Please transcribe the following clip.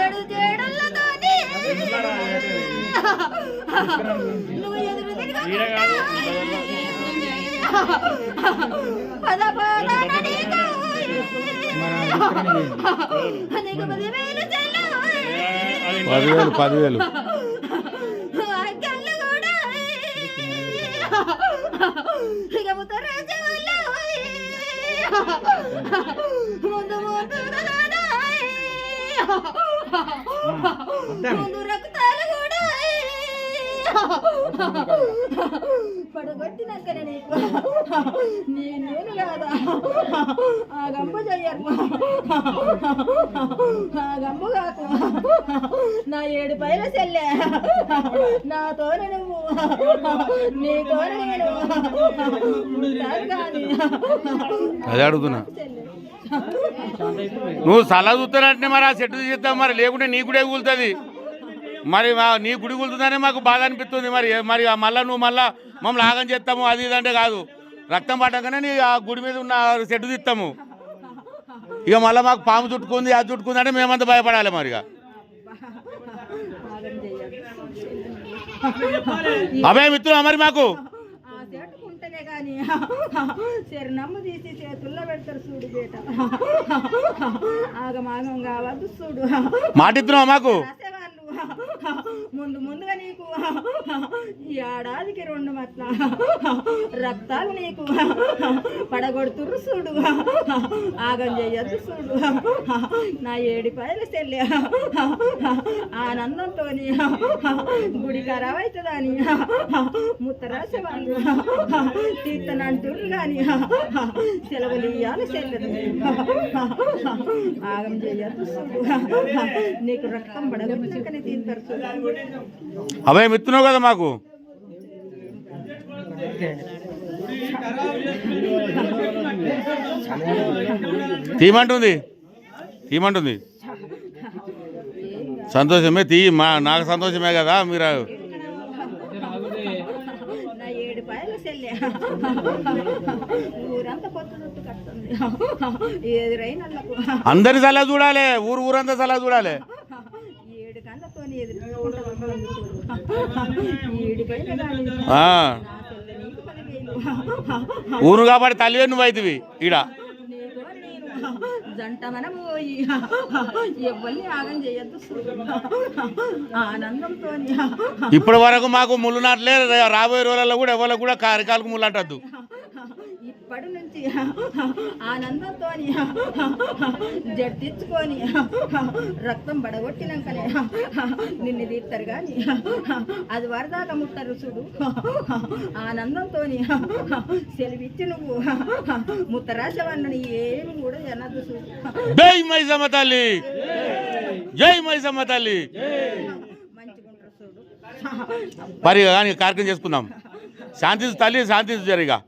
ఏడు జేడులతోని నువ్వు ఎదురు పద. పదివేలు పదివేలు. ముందు ముందు పడగొట్టినాకనే నీకు. నీ నేను కాదా? ఆ గంప ఆ గంప కాకు. నా ఏడు పైల చెల్లె. నాతోనే నువ్వు. నీతోనే నేను. ఉంటాను కానీ. అదే అడుగుతున్నా. నువ్వు సలహా చూస్తానంటే మరి ఆ చెట్టు తీసేద్దాం మరి లేకుంటే నీ గుడే కూలుతుంది మరి మా- నీ గుడి కూలుతుందనే మాకు బాధ అనిపిస్తుంది. మరి మరి ఆ మళ్ళా నువ్వు మళ్ళా మమ్మల్ని ఆగం చేస్తాము అది ఇది అంటే కాదు. రక్తం పట్టగానే నీ ఆ గుడి మీద ఉన్న చెట్టు తీస్తాము. ఇక మళ్ళీ మాకు పాము చుట్టుకుంది అది చుట్టుకుంది అంటే మేమంతా భయపడాలి మరి అభయ మిత్రులు మరి మాకు? ఆ చేటుకుంటేనే కానీ శరణమ్మ తీసి చేతుల్లో పెడతారు చూడు బేట ఆగమాగం కావద్దు చూడు. మాటిస్తున్నావు మాకు రాసేవాళ్ళు ముందు ముందుగా నీకు ఈ ఏడాదికి రెండు మట్ల రక్తాలు నీకు పడగొడుతుర్రు చూడు. ఆగం చెయ్యొద్దు చూడు. నా ఏడిపాయలు చెల్లి. చెల్లె ఆనందంతో గుడి ఖరాబ్ అవుతుందని ముత్తరాశ వాళ్ళు తీర్థనంటుర్రు కానీ సెలవులు ఇయ్యాలి చెల్లెదు ఆగం చెయ్యొద్దు చూడు. నీకు రక్తం పడగొట్టుకనే తీర్థరు చూడు. అభయ మిత్రున్నావు కదా మాకు. తీయమంటుంది. తీయమంటుంది. సంతోషమే తీ మా నాకు సంతోషమే కదా మీరు అందరి సలహా చూడాలి ఊరు ఊరంతా సలహా చూడాలి ఏడు కళ్ళతో ఎదురు ఏడు పైన ఊరు కాబట్టి తల్లివే నువ్వు అవుతుంది ఈడ. నేను జంట మనం పోయి ఎవరిని ఆగం చేయొద్దు ఆనందంతో ఇప్పటి వరకు మాకు ముళ్ళు నాటలే రాబోయే రోజులలో కూడా ఎవరికి కూడా కారికాలకు ముళ్ళు అంటద్దు ఇప్పటి నుంచి ఆనందంతో జడ్తిచ్చుకొని రక్తం బడగొట్టినాకనే నిన్ను తీస్తారు కానీ అది వరదాకా ముట్టరు చూడు. ఆనందంతో సెలవిచ్చి నువ్వు ముత్తరాశవన్నని ఏమి కూడా అనద్దు చూడు. జై మైసమ్మ తల్లి. జై మైసమ్మ తల్లి. మంచిగుంటారు చూడు. మరి కానీ కార్యక్రమం చేసుకుందాం. శాంతి తల్లి శాంతి జరిగా.